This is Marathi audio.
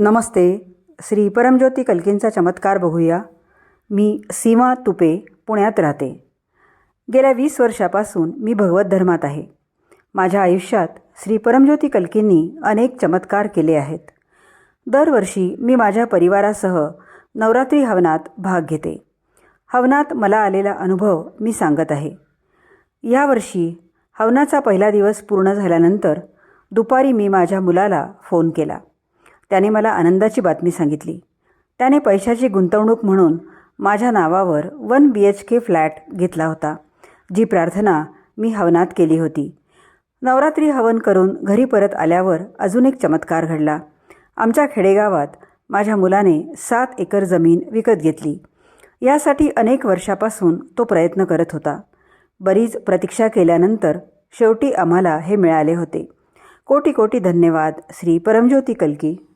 नमस्ते. श्री परमज्योती कल्कींचा चमत्कार बघूया. मी सीमा तुपे पुण्यात राहते. गेल्या वीस वर्षापासून मी भगवत धर्मात आहे. माझ्या आयुष्यात श्री परमज्योती कल्कींनी अनेक चमत्कार केले आहेत. दरवर्षी मी माझ्या परिवारासह नवरात्री हवनात भाग घेते. हवनात मला आलेला अनुभव मी सांगत आहे. यावर्षी हवनाचा पहिला दिवस पूर्ण झाल्यानंतर दुपारी मी माझ्या मुलाला फोन केला. त्याने मला आनंदाची बातमी सांगितली. त्याने पैशाची गुंतवणूक म्हणून माझ्या नावावर one B H K flat घेतला होता जी प्रार्थना मी हवनात केली होती. नवरात्री हवन करून घरी परत आल्यावर अजून एक चमत्कार घडला. आमच्या खेडेगावात माझ्या मुलाने सात एकर जमीन विकत घेतली. यासाठी अनेक वर्षापासून तो प्रयत्न करत होता. बरीच प्रतीक्षा केल्यानंतर शेवटी आम्हाला हे मिळाले होते. कोटी कोटी धन्यवाद श्री परमज्योती कल्की.